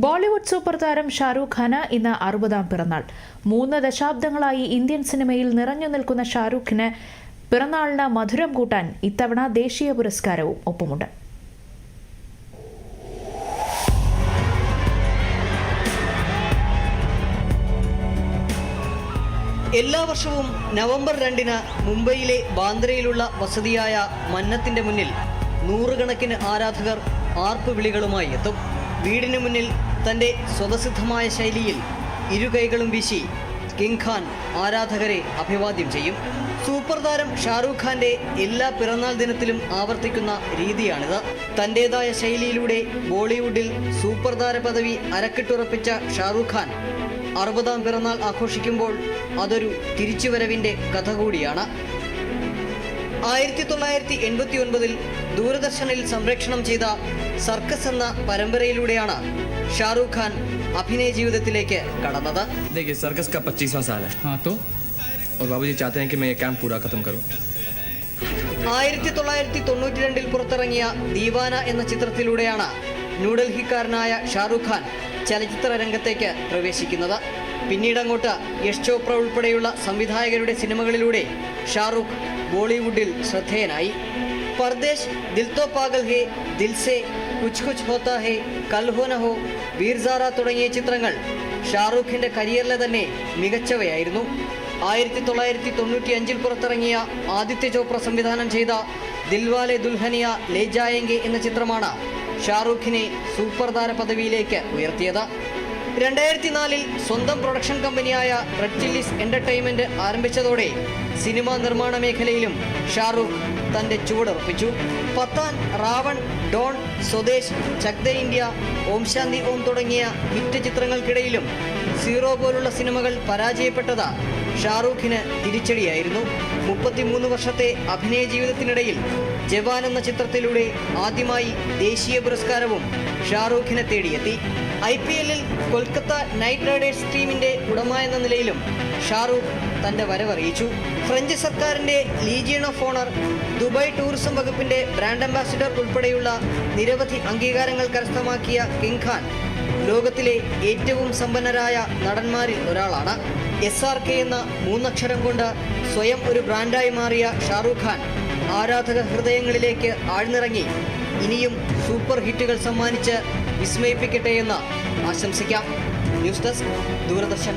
Bollywood super താരം ഷാരൂഖ് ഖാന് ഇന്ന് അറുപതാം പിറന്നാൾ. മൂന്ന് ദശാബ്ദങ്ങളായി ഇന്ത്യൻ സിനിമയിൽ നിറഞ്ഞു നിൽക്കുന്ന ഷാരൂഖിന് പിറന്നാളിന് മധുരം കൂട്ടാൻ ഇത്തവണ ദേശീയ പുരസ്കാരവും ഒപ്പമുണ്ട്. എല്ലാ വർഷവും നവംബർ രണ്ടിന് മുംബൈയിലെ ബാന്ദ്രയിലുള്ള വസതിയായ മന്നത്തിന്റെ മുന്നിൽ നൂറുകണക്കിന് ആരാധകർ ആർപ്പ് വിളികളുമായി എത്തും. വീടിന് മുന്നിൽ തന്റെ സ്വതസിദ്ധമായ ശൈലിയിൽ ഇരുകൈകളും വീശി കിങ് ഖാൻ ആരാധകരെ അഭിവാദ്യം ചെയ്യും. സൂപ്പർ താരം ഷാറൂഖ് ഖാന്റെ എല്ലാ പിറന്നാൾ ദിനത്തിലും ആവർത്തിക്കുന്ന രീതിയാണിത്. തന്റേതായ ശൈലിയിലൂടെ ബോളിവുഡിൽ സൂപ്പർ താര പദവി അരക്കിട്ടുറപ്പിച്ച ഷാറൂഖ് ഖാൻ അറുപതാം പിറന്നാൾ ആഘോഷിക്കുമ്പോൾ അതൊരു തിരിച്ചുവരവിന്റെ കഥ കൂടിയാണ്. ആയിരത്തി തൊള്ളായിരത്തി എൺപത്തി ഒൻപതിൽ ദൂരദർശനിൽ സംപ്രേഷണം ചെയ്ത സർക്കസ് എന്ന പരമ്പരയിലൂടെയാണ് ഷാറൂഖ് ഖാൻ അഭിനയ ജീവിതത്തിലേക്ക് കടന്നത് देखिए सर्कस का पच्चीसवां साल है हाँ तो और बाबूजी चाहते हैं कि मैं ये कैंप पूरा खत्म करूं ആയിരത്തി തൊള്ളായിരത്തി തൊണ്ണൂറ്റി രണ്ടിൽ പുറത്തിറങ്ങിയ ദീവാന എന്ന ചിത്രത്തിലൂടെയാണ് ന്യൂഡൽഹിക്കാരനായ ഷാറൂഖ് ഖാൻ ചലച്ചിത്ര രംഗത്തേക്ക് പ്രവേശിക്കുന്നത് പിന്നീട് അങ്ങോട്ട് യശ് ചോപ്ര ഉൾപ്പെടെയുള്ള സംവിധായകരുടെ സിനിമകളിലൂടെ ഷാറുഖ് ബോളിവുഡിൽ ശ്രദ്ധേയനായി. പർദേശ് ദിൽ തോ പാഗൽ ഹേ ദിൽസെ കുച്ച് കുച്ച് ഹോത്താ ഹേ കൽഹോന ഹോ വീർസാറ തുടങ്ങിയ ചിത്രങ്ങൾ ഷാറൂഖിന്റെ കരിയറിലെ തന്നെ മികച്ചവയായിരുന്നു. ആയിരത്തി തൊള്ളായിരത്തി തൊണ്ണൂറ്റി അഞ്ചിൽ പുറത്തിറങ്ങിയ ആദിത്യ ചോപ്ര സംവിധാനം ചെയ്ത ദിൽവാലെ ദുൽഹനിയ ലേ ജായെങ്കെ എന്ന ചിത്രമാണ് ഷാറൂഖിനെ സൂപ്പർ താര പദവിയിലേക്ക് ഉയർത്തിയത്. രണ്ടായിരത്തി നാലിൽ സ്വന്തം പ്രൊഡക്ഷൻ കമ്പനിയായ റെഡ് ചില്ലീസ് എന്റർടൈൻമെന്റ് ആരംഭിച്ചതോടെ സിനിമാ നിർമ്മാണ മേഖലയിലും ഷാറൂഖ് തന്റെ ചുവടുറപ്പിച്ചു പത്താൻ റാവൺ ഡോൺ സ്വദേശ് ചക് ദേ ഇന്ത്യ ഓം ശാന്തി ഓം തുടങ്ങിയ ഹിറ്റ് ചിത്രങ്ങൾക്കിടയിലും സീറോ പോലുള്ള സിനിമകൾ പരാജയപ്പെട്ടത് ഷാറൂഖിന് തിരിച്ചടിയായിരുന്നു. മുപ്പത്തിമൂന്ന് വർഷത്തെ അഭിനയ ജീവിതത്തിനിടയിൽ ജവാൻ എന്ന ചിത്രത്തിലൂടെ ആദ്യമായി ദേശീയ പുരസ്കാരവും ഷാറൂഖിനെ തേടിയെത്തി. ഐ പി എല്ലിൽ കൊൽക്കത്ത നൈറ്റ് റൈഡേഴ്സ് ടീമിന്റെ ഉടമ എന്ന നിലയിലും ഷാറൂഖ് തന്റെ വരവറിയിച്ചു ഫ്രഞ്ച് സർക്കാരിന്റെ legion of honour Dubai tourism വകുപ്പിന്റെ ബ്രാൻഡ് അംബാസിഡർ ഉൾപ്പെടെയുള്ള നിരവധി അംഗീകാരങ്ങൾ കരസ്ഥമാക്കിയ കിങ് ഖാൻ ലോകത്തിലെ ഏറ്റവും സമ്പന്നരായ നടന്മാരിൽ ഒരാളാണ്. എസ് ആർ കെ എന്ന മൂന്നക്ഷരം കൊണ്ട് സ്വയം ഒരു ബ്രാൻഡായി മാറിയ ഷാറൂഖ് ഖാൻ ആരാധക ഹൃദയങ്ങളിലേക്ക് ആഴ്ന്നിറങ്ങി. ഇനിയും സൂപ്പർ ഹിറ്റുകൾ സമ്മാനിച്ച് വിസ്മയിപ്പിക്കട്ടെ എന്ന് ആശംസിക്കാം ന്യൂസ് ഡെസ്ക് ദൂരദർശൻ!